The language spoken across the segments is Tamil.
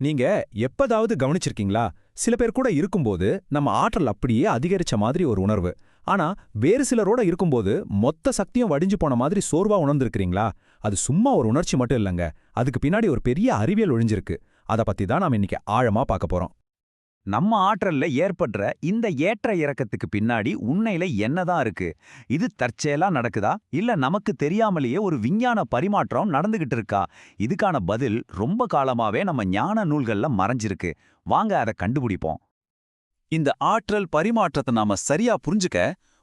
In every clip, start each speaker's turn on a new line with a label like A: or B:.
A: நீங்க எப்பதாவது கவனிச்சிருக்கீங்களா? சில பேர் கூட இருக்கும்போது நம்ம ஆற்றல் அப்படியே அதிகரிச்ச மாதிரி ஒரு உணர்வு. ஆனா வேறு சிலரோட இருக்கும்போது மொத்த சக்தியும் வடிஞ்சு போன மாதிரி சோர்வா உணர்ந்திருக்கிறீங்களா? அது சும்மா ஒரு உணர்ச்சி மட்டும் இல்லைங்க. அதுக்கு பின்னாடி ஒரு பெரிய அறிவியல் ஒழிஞ்சிருக்கு. அத பத்தி தான் நாம இன்னைக்கு ஆழமா பார்க்க போறோம்.
B: நம்ம ஆற்றல்ல ஏற்படுற இந்த ஏற்ற இறக்கத்துக்கு பின்னாடி உண்மையில என்னதான் இருக்கு? இது தற்செயலா நடக்குதா? இல்ல நமக்கு தெரியாமலேயே ஒரு விஞ்ஞான பரிமாற்றம் நடந்துகிட்டு இருக்கா? இதுக்கான பதில் ரொம்ப காலமாவே நம்ம ஞான நூல்கள்ல மறைஞ்சிருக்கு. வாங்க அதை கண்டுபிடிப்போம். இந்த ஆற்றல் பரிமாற்றத்தை நாம சரியா புரிஞ்சுக்க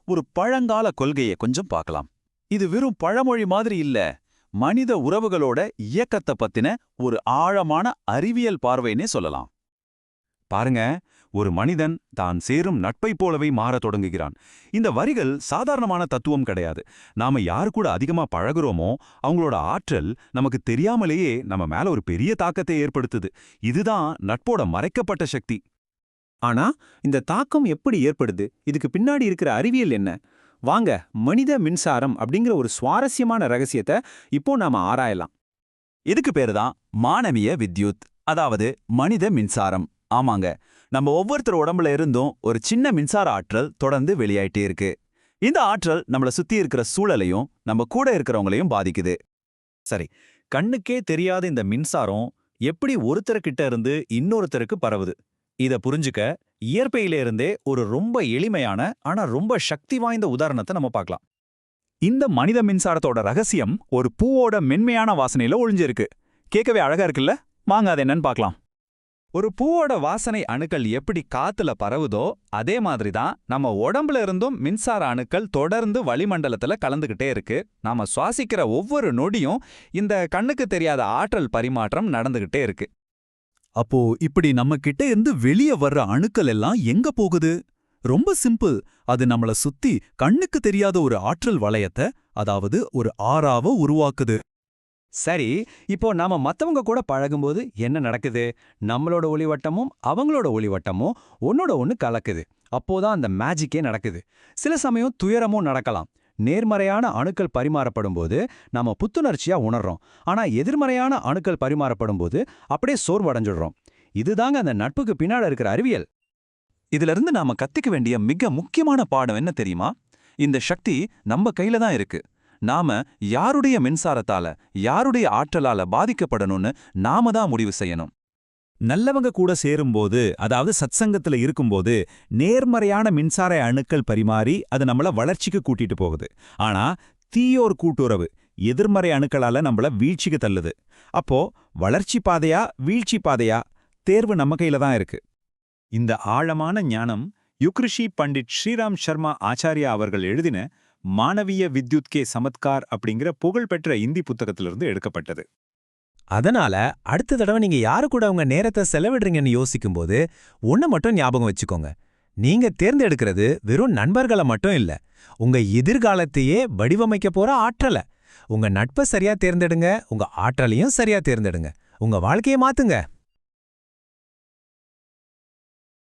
B: ஒரு பழங்கால கொள்கையை கொஞ்சம் பார்க்கலாம். இது வெறும் பழமொழி மாதிரி இல்ல. மனித உறவுகளோட இயக்கத்தை பத்தின ஒரு ஆழமான அறிவியல் பார்வைன்னே சொல்லலாம். பாருங்க ஒரு மனிதன் தான் சேரும் நட்பைப் போலவே மாறத் தொடங்குகிறான். இந்த வரிகள் சாதாரணமான தத்துவம் கிடையாது. நாம யாரு கூட அதிகமா பழகுறோமோ அவங்களோட ஆற்றல் நமக்கு தெரியாமலேயே நம்ம மேல ஒரு பெரிய தாக்கத்தை ஏற்படுத்துது. இதுதான் நட்போட மறைக்கப்பட்ட சக்தி.
C: ஆனா இந்த தாக்கம் எப்படி ஏற்படுது? இதுக்கு பின்னாடி இருக்கிற அறிவியல் என்ன? வாங்க மனித மின்சாரம் அப்படிங்கிற ஒரு சுவாரஸ்யமான ரகசியத்தை இப்போ நாம ஆராயலாம்.
B: இதுக்கு பேரு தான் மானவிய வித்யுத் அதாவது மனித மின்சாரம். ஆமாங்க. நம்ம ஒவ்வொருத்தர் உடம்புல இருந்தும் ஒரு சின்ன மின்சார ஆற்றல் தொடர்ந்து வெளியாயிட்டே இருக்கு. இந்த ஆற்றல் நம்மள சுத்தி இருக்கிற சூழலையும் நம்ம கூட இருக்கிறவங்களையும் பாதிக்குது.
C: சரி கண்ணுக்கே தெரியாத இந்த மின்சாரம் எப்படி ஒருத்தர்கிட்ட இருந்து இன்னொருத்தருக்கு பரவுது? இத புரிஞ்சுக்க இயற்கையில இருந்தே ஒரு ரொம்ப எளிமையான ஆனா ரொம்ப சக்தி வாய்ந்த உதாரணத்தை நம்ம பார்க்கலாம்.
B: இந்த மனித மின்சாரத்தோட ரகசியம் ஒரு பூவோட மென்மையான வாசனையில ஒளிஞ்சிருக்கு. கேட்கவே அழகா இருக்குல்ல? வாங்க அது என்னன்னு பார்க்கலாம். ஒரு பூவோட வாசனை அணுக்கள் எப்படி காத்துல பரவுதோ அதே மாதிரி தான் நம்ம உடம்புல இருந்தும் மின்சார அணுக்கள் தொடர்ந்து வளிமண்டலத்துல கலந்துகிட்டே இருக்கு. நாம சுவாசிக்கிற ஒவ்வொரு நொடியும் இந்த கண்ணுக்கு தெரியாத ஆற்றல் பரிமாற்றம் நடந்துகிட்டே இருக்கு. அப்போ இப்படி நம்ம கிட்ட இருந்து வெளியே வர்ற அணுக்கள் எல்லாம் எங்க போகுது? ரொம்ப சிம்பிள். அது நம்மள சுத்தி கண்ணுக்கு தெரியாத ஒரு ஆற்றல் வளையத்தை அதாவது ஒரு ஆறாவ உருவாக்குது.
C: சரி இப்போ நாம மத்தவங்க கூட பழகும்போது என்ன நடக்குது? நம்மளோட ஒளிவட்டமும் அவங்களோட ஒளிவட்டமும் ஒன்னோட ஒன்னு கலக்குது. அப்போதான் அந்த மேஜிக்கே நடக்குது. சில சமயம் துயரமும் நடக்கலாம். நேர்மறையான அணுக்கள் பரிமாறப்படும் போது நாம புத்துணர்ச்சியா உணர்றோம். ஆனா எதிர்மறையான அணுக்கள் பரிமாறப்படும் போது அப்படியே சோர்வடைஞ்சிடுறோம். இதுதாங்க அந்த நட்புக்கு பின்னாடி இருக்கிற அறிவியல்.
B: இதுல இருந்து நாம கத்துக்க வேண்டிய மிக முக்கியமான பாடம் என்ன தெரியுமா? இந்த சக்தி நம்ம கையில தான் இருக்கு. நாம யாருடைய மின்சாரத்தால யாருடைய ஆற்றலால பாதிக்கப்படணும்னு நாம தான் முடிவு செய்யணும்.
D: நல்லவங்க கூட சேரும்போது அதாவது சத்சங்கத்தில் இருக்கும்போது நேர்மறையான மின்சார அணுக்கள் பரிமாறி அது நம்மள வளர்ச்சிக்கு கூட்டிட்டு போகுது. ஆனா தீயோர் கூட்டுறவு எதிர்மறை அணுக்களால நம்மள வீழ்ச்சிக்கு தள்ளுது. அப்போ வளர்ச்சி பாதையா வீழ்ச்சி பாதையா? தேர்வு நம்ம கையில தான் இருக்கு. இந்த ஆழமான ஞானம் யுக்ரிஷி பண்டிட் ஸ்ரீராம் சர்மா ஆச்சாரியா அவர்கள் எழுதின மாணவிய வித்யுத் கே. சமத்கார் அப்படிங்கிற புகழ்பெற்ற இந்தி புத்தகத்திலிருந்து எடுக்கப்பட்டது.
A: அதனால அடுத்த தடவை நீங்க யாரு கூட உங்க நேரத்தை செலவிடுறீங்கன்னு யோசிக்கும்போது ஒண்ணு மட்டும் ஞாபகம் வச்சுக்கோங்க. நீங்க தேர்ந்தெடுக்கிறது வெறும் நண்பர்களை மட்டும் இல்ல. உங்க எதிர்காலத்தையே வடிவமைக்க போற ஆற்றல. உங்க நட்பை சரியா தேர்ந்தெடுங்க உங்க ஆற்றலையும் சரியா தேர்ந்தெடுங்க. உங்க வாழ்க்கையை மாத்துங்க.